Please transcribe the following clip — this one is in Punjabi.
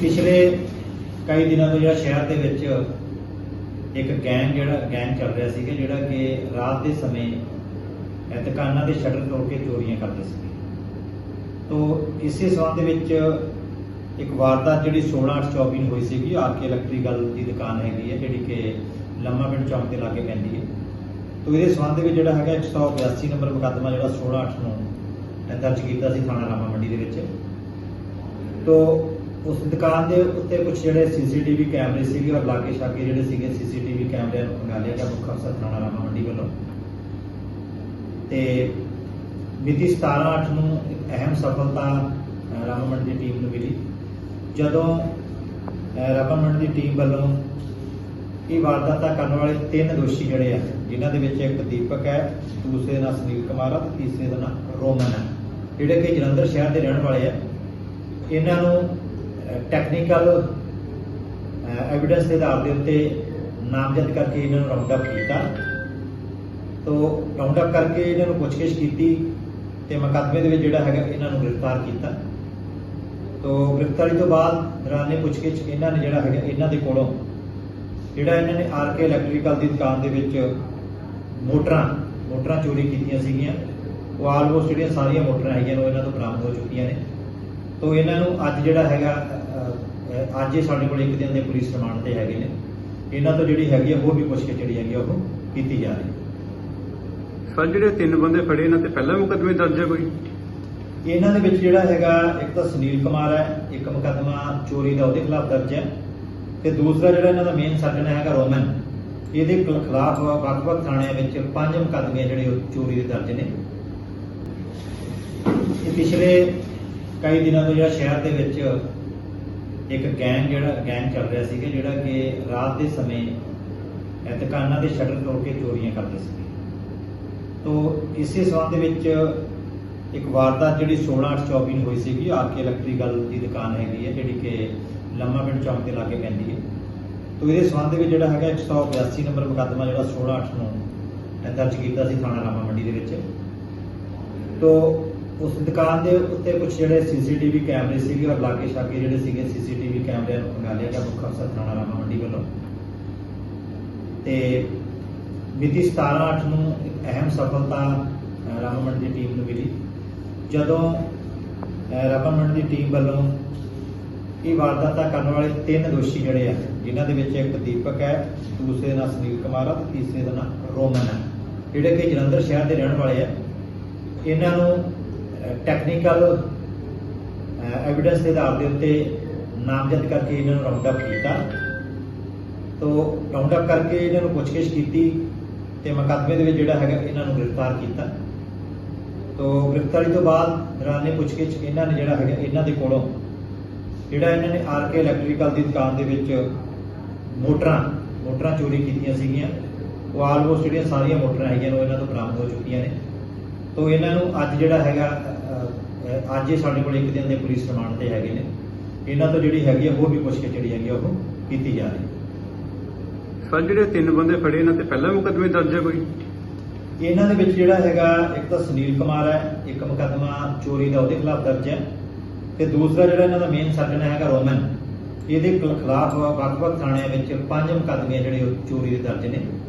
ਪਿਛਲੇ ਕਈ ਦਿਨਾਂ ਤੋਂ ਜਿਹੜਾ ਸ਼ਹਿਰ ਦੇ ਵਿੱਚ ਇੱਕ ਗੈਂਗ ਜਿਹੜਾ ਗੈਂਗ ਚੱਲ ਰਿਹਾ ਸੀਗਾ, ਜਿਹੜਾ ਕਿ ਰਾਤ ਦੇ ਸਮੇਂ ਇਹ ਦੁਕਾਨਾਂ ਦੇ ਸ਼ਟਰ ਤੋੜ ਕੇ ਚੋਰੀਆਂ ਕਰਦੇ ਸੀ। ਤੋ ਇਸੇ ਸੰਬੰਧ ਦੇ ਵਿੱਚ ਇੱਕ ਵਾਰਦਾਤ ਜਿਹੜੀ 16824 ਨੂੰ ਹੋਈ ਸੀਗੀ, ਆਰਕੇ ਇਲੈਕਟ੍ਰੀਕਲ ਦੀ ਦੁਕਾਨ ਹੈਗੀ ਹੈ, ਜਿਹੜੀ ਕਿ ਲੰਮਾ ਪਿੰਡ ਚੌਂਕ ਦੇ ਲਾਗੇ ਪੈਂਦੀ ਹੈ। ਤੋ ਇਹਦੇ ਸੰਬੰਧ ਦੇ ਵਿੱਚ ਜਿਹੜਾ ਹੈਗਾ 182 ਨੰਬਰ ਮੁਕੱਦਮਾ ਜਿਹੜਾ 168 ਨੂੰ ਦਰਜ ਕੀਤਾ ਸੀ ਥਾਣਾ ਰਾਮਾ ਮੰਡੀ ਦੇ ਵਿੱਚ। ਤੋ ਉਸ ਦੁਕਾਨ ਦੇ ਉੱਤੇ ਕੁਝ ਜਿਹੜੇ ਸੀਸੀਟੀਵੀ ਕੈਮਰੇ ਸੀਗੇ ਔਰ ਲਾਗੇ ਛਾਗੇ ਜਿਹੜੇ ਸੀਗੇ ਸੀਸੀਟੀਵੀ ਕੈਮਰਿਆਂ ਨੂੰ ਖੰਗਾਲ ਲਿਆ ਗਿਆ ਮੁੱਖ ਅਫਸਰ ਥਾਣਾ ਰਾਮਾ ਮੰਡੀ ਵੱਲੋਂ। ਤੇ ਮਿਤੀ 17/8 ਨੂੰ ਇੱਕ ਅਹਿਮ ਸਫਲਤਾ ਰਾਮਾ ਮੰਡੀ ਦੀ ਟੀਮ ਨੂੰ ਮਿਲੀ। ਜਦੋਂ ਅਹ, ਰਾਮਾ ਮੰਡੀ ਦੀ ਟੀਮ ਵੱਲੋਂ ਇਹ ਵਾਰਦਾਤਾਂ ਕਰਨ ਵਾਲੇ ਤਿੰਨ ਦੋਸ਼ੀ ਜਿਹੜੇ ਆ ਜਿਨ੍ਹਾਂ ਦੇ ਵਿੱਚ ਇੱਕ ਦੀਪਕ ਹੈ ਦੂਸਰੇ ਦਾ ਸੁਨੀਲ ਕੁਮਾਰ ਆ ਤੇ ਤੀਸਰੇ ਦਾ ਨਾਂ ਰੋਮਨ ਹੈ ਜਿਹੜੇ ਕਿ ਜਲੰਧਰ ਸ਼ਹਿਰ ਦੇ ਰਹਿਣ ਵਾਲੇ ਆ ਇਹਨਾਂ ਨੂੰ ਟੈਕਨੀਕਲ ਐਵੀਡੈਂਸ ਦੇ ਆਧਾਰ ਦੇ ਉੱਤੇ ਨਾਮਜ਼ਦ ਕਰਕੇ ਇਹਨਾਂ ਨੂੰ ਰਾਉਂਡ ਅਪ ਕੀਤਾ। ਤੋ ਰਾਉਂਡ ਅਪ ਕਰਕੇ ਇਹਨਾਂ ਨੂੰ ਪੁੱਛਗਿੱਛ ਕੀਤੀ ਤੇ ਮੁਕੱਦਮੇ ਦੇ ਵਿੱਚ ਜਿਹੜਾ ਹੈਗਾ ਇਹਨਾਂ ਨੂੰ ਗ੍ਰਿਫਤਾਰ ਕੀਤਾ। ਤੋ ਗ੍ਰਿਫਤਾਰੀ ਤੋਂ ਬਾਅਦ ਦੌਰਾਨੇ ਪੁੱਛਗਿੱਛ ਇਹਨਾਂ ਨੇ ਜਿਹੜਾ ਹੈਗਾ ਇਹਨਾਂ ਦੇ ਕੋਲੋਂ ਜਿਹੜਾ ਇਹਨਾਂ ਨੇ ਆਰ ਕੇ ਇਲੈਕਟ੍ਰੀਕਲ ਦੀ ਦੁਕਾਨ ਦੇ ਵਿੱਚ ਮੋਟਰਾਂ ਮੋਟਰਾਂ ਚੋਰੀ ਕੀਤੀਆਂ ਸੀਗੀਆਂ। ਉਹ ਆਲਮੋਸਟ ਜਿਹੜੀਆਂ ਸਾਰੀਆਂ ਮੋਟਰਾਂ ਹੈਗੀਆਂ ਉਹ ਇਹਨਾਂ ਤੋਂ ਬਰਾਮਦ ਹੋ ਚੁੱਕੀਆਂ ਨੇ। ਤੋ ਇਹਨਾਂ ਨੂੰ ਅੱਜ ਜਿਹੜਾ ਹੈਗਾ ਅ, ਅੱਜ ਇਹ ਸਾਡੇ ਕੋਲ ਇੱਕ ਦਿਨ ਦੇ ਪੁਲਿਸ ਰਿਮਾਂਡ ਤੇ ਹੈਗੇ ਨੇ। ਇਹਨਾਂ ਤੋਂ ਜਿਹੜੀ ਹੈਗੀ ਆ ਹੋਰ ਵੀ ਪੁੱਛਗਿੱਛ ਜਿਹੜੀ ਹੈਗੀ ਆ ਉਹ ਕੀਤੀ ਜਾ ਰਹੀ ਹੈ। ਸਰ ਜਿਹੜੇ ਤਿੰਨ ਬੰਦੇ ਫੜੇ ਇਹਨਾਂ ਤੇ ਪਹਿਲਾਂ ਮੁਕੱਦਮੇ ਦਰਜ ਹੈ ਕੋਈ? ਇਹਨਾਂ ਦੇ ਵਿੱਚ ਜਿਹੜਾ ਹੈਗਾ ਇੱਕ ਤਾਂ ਸੁਨੀਲ ਕੁਮਾਰ ਹੈ ਇੱਕ ਮੁਕੱਦਮਾ ਚੋਰੀ ਦਾ ਉਹਦੇ ਖਿਲਾਫ ਦਰਜ ਹੈ। ਤੇ ਦੂਸਰਾ ਜਿਹੜਾ ਇਹਨਾਂ ਦਾ ਮੇਨ ਸਰਜਨ ਹੈਗਾ ਰੋਮਨ। ਇਹਦੇ ਖਿਲਾਫ ਵੱਖ-ਵੱਖ ਥਾਣਿਆਂ ਵਿੱਚ ਪੰਜ ਮੁਕੱਦਮੇ ਜਿਹੜੇ ਉਹ ਚੋਰੀ ਦੇ ਦਰਜ ਨੇ। ਇਹ ਪਿਛਲੇ ਕਈ ਦਿਨਾਂ ਤੋਂ ਜਿਹੜਾ ਸ਼ਹਿਰ ਦੇ ਵਿੱਚ ਇੱਕ ਗੈਂਗ ਜਿਹੜਾ ਗੈਂਗ ਚੱਲ ਰਿਹਾ ਸੀਗਾ, ਜਿਹੜਾ ਕਿ ਰਾਤ ਦੇ ਸਮੇਂ ਦੁਕਾਨਾਂ ਦੇ ਸ਼ਟਰ ਤੋੜ ਕੇ ਚੋਰੀਆਂ ਕਰਦੇ ਸੀ। ਤੋ ਇਸੇ ਸੰਬੰਧ ਦੇ ਵਿੱਚ ਇੱਕ ਵਾਰਦਾਤ ਜਿਹੜੀ 16824 ਨੂੰ ਹੋਈ ਸੀਗੀ ਆਰਕੇ ਇਲੈਕਟ੍ਰੀਕਲ ਦੀ ਦੁਕਾਨ ਹੈਗੀ ਹੈ, ਜਿਹੜੀ ਕਿ ਲੰਮਾ ਪਿੰਡ ਚੌਂਕ ਦੇ ਲਾਗੇ ਪੈਂਦੀ ਹੈ। ਤੋ ਇਹਦੇ ਸੰਬੰਧ ਦੇ ਵਿੱਚ ਜਿਹੜਾ ਹੈਗਾ 182 ਨੰਬਰ ਮੁਕੱਦਮਾ ਜਿਹੜਾ 168 ਨੂੰ ਦਰਜ ਕੀਤਾ ਸੀ ਥਾਣਾ ਰਾਮਾ ਮੰਡੀ ਦੇ ਵਿੱਚ। ਤੋ ਉਸ ਦੁਕਾਨ ਦੇ ਉੱਤੇ ਕੁਝ ਜਿਹੜੇ ਸੀਸੀਟੀਵੀ ਕੈਮਰੇ ਸੀਗੇ ਔਰ ਲਾਗੇ ਛਾਗੇ ਜਿਹੜੇ ਸੀਗੇ ਸੀਸੀਟੀਵੀ ਕੈਮਰਿਆਂ ਨੂੰ ਖੰਗਾਲ ਲਿਆ ਗਿਆ ਮੁੱਖ ਅਫਸਰ ਥਾਣਾ ਰਾਮਾ ਮੰਡੀ ਵੱਲੋਂ। ਤੇ ਮਿਤੀ 17/8 ਨੂੰ ਇੱਕ ਅਹਿਮ ਸਫਲਤਾ ਰਾਮਾ ਮੰਡੀ ਦੀ ਟੀਮ ਨੂੰ ਮਿਲੀ। ਜਦੋਂ ਅਹ, ਰਾਮਾ ਮੰਡੀ ਦੀ ਟੀਮ ਵੱਲੋਂ ਇਹ ਵਾਰਦਾਤਾਂ ਕਰਨ ਵਾਲੇ ਤਿੰਨ ਦੋਸ਼ੀ ਜਿਹੜੇ ਆ ਜਿਨ੍ਹਾਂ ਦੇ ਵਿੱਚ ਇੱਕ ਦੀਪਕ ਹੈ ਦੂਸਰੇ ਦਾ ਨਾਂ ਸੁਨੀਲ ਕੁਮਾਰ ਆ ਤੇ ਤੀਸਰੇ ਦਾ ਨਾਂ ਰੋਮਨ ਹੈ ਜਿਹੜੇ ਕਿ ਜਲੰਧਰ ਸ਼ਹਿਰ ਦੇ ਰਹਿਣ ਵਾਲੇ ਆ। ਇਹਨਾਂ ਨੂੰ ਟੈਕਨੀਕਲ ਐਵੀਡੈਂਸ uh, ਦੇ ਆਧਾਰ ਦੇ ਉੱਤੇ ਨਾਮਜ਼ਦ ਕਰਕੇ ਇਹਨਾਂ ਨੂੰ ਰਾਉਂਡ ਅਪ ਕੀਤਾ। ਤੋ ਰਾਉਂਡ ਅਪ ਕਰਕੇ ਇਹਨਾਂ ਨੂੰ ਪੁੱਛਗਿੱਛ ਕੀਤੀ ਤੇ ਮੁਕੱਦਮੇ ਦੇ ਵਿੱਚ ਜਿਹੜਾ ਹੈਗਾ ਇਹਨਾਂ ਨੂੰ ਗ੍ਰਿਫਤਾਰ ਕੀਤਾ। ਤੋ ਗ੍ਰਿਫਤਾਰੀ ਤੋਂ ਬਾਅਦ ਦੌਰਾਨ ਦੌਰਾਨੇ ਪੁੱਛਗਿੱਛ ਇਹਨਾਂ ਨੇ ਜਿਹੜਾ ਹੈਗਾ ਇਹਨਾਂ ਦੇ ਕੋਲੋਂ ਜਿਹੜਾ ਇਹਨਾਂ ਨੇ ਆਰਕੇ ਇਲੈਕਟ੍ਰੀਕਲ ਦੀ ਦੁਕਾਨ ਦੇ ਵਿੱਚ ਮੋਟਰਾਂ ਮੋਟਰਾਂ ਚੋਰੀ ਕੀਤੀਆਂ ਸੀਗੀਆਂ। ਉਹ ਆਲਮੋਸਟ ਜਿਹੜੀਆਂ ਸਾਰੀਆਂ ਮੋਟਰਾਂ ਹੈਗੀਆਂ ਉਹ ਇਹਨਾਂ ਤੋਂ ਬਰਾਮਦ ਹੋ ਚੁੱਕੀਆਂ ਨੇ। ਤੋ ਇਹਨਾਂ ਨੂੰ ਅੱਜ ਜਿਹੜਾ ਹੈਗਾ ਅੱਜ ਇਹ ਸਾਡੇ ਕੋਲ ਇੱਕ ਦਿਨ ਦੇ ਪੁਲਿਸ ਰਿਮਾਂਡ ਤੇ ਹੈਗੇ ਨੇ। ਇਹਨਾਂ ਤੋਂ ਜਿਹੜੀ ਹੈਗੀ ਆ ਹੋਰ ਵੀ ਪੁੱਛਗਿੱਛ ਜਿਹੜੀ ਹੈਗੀ ਆ ਉਹ ਕੀਤੀ ਜਾ ਰਹੀ ਹੈ। ਸਰ ਜਿਹੜੇ ਤਿੰਨ ਬੰਦੇ ਫੜੇ ਇਹਨਾਂ ਤੇ ਪਹਿਲਾਂ ਮੁਕੱਦਮੇ ਦਰਜ ਹੈ ਕੋਈ? ਇਹਨਾਂ ਦੇ ਵਿੱਚ ਜਿਹੜਾ ਹੈਗਾ ਇੱਕ ਤਾਂ ਸੁਨੀਲ ਕੁਮਾਰ ਹੈ ਇੱਕ ਮੁਕੱਦਮਾ ਚੋਰੀ ਦਾ ਉਹਦੇ ਖਿਲਾਫ ਦਰਜ ਹੈ। ਤੇ ਦੂਸਰਾ ਜਿਹੜਾ ਇਹਨਾਂ ਦਾ ਮੇਨ ਸਰਜਨ ਹੈਗਾ ਰੋਮਨ। ਇਹਦੇ ਖਿਲਾਫ ਵੱਖ-ਵੱਖ ਥਾਣਿਆਂ ਵਿੱਚ ਪੰਜ ਮੁਕੱਦਮੇ ਜਿਹੜੇ ਚੋਰੀ ਦੇ ਦਰਜ ਨੇ।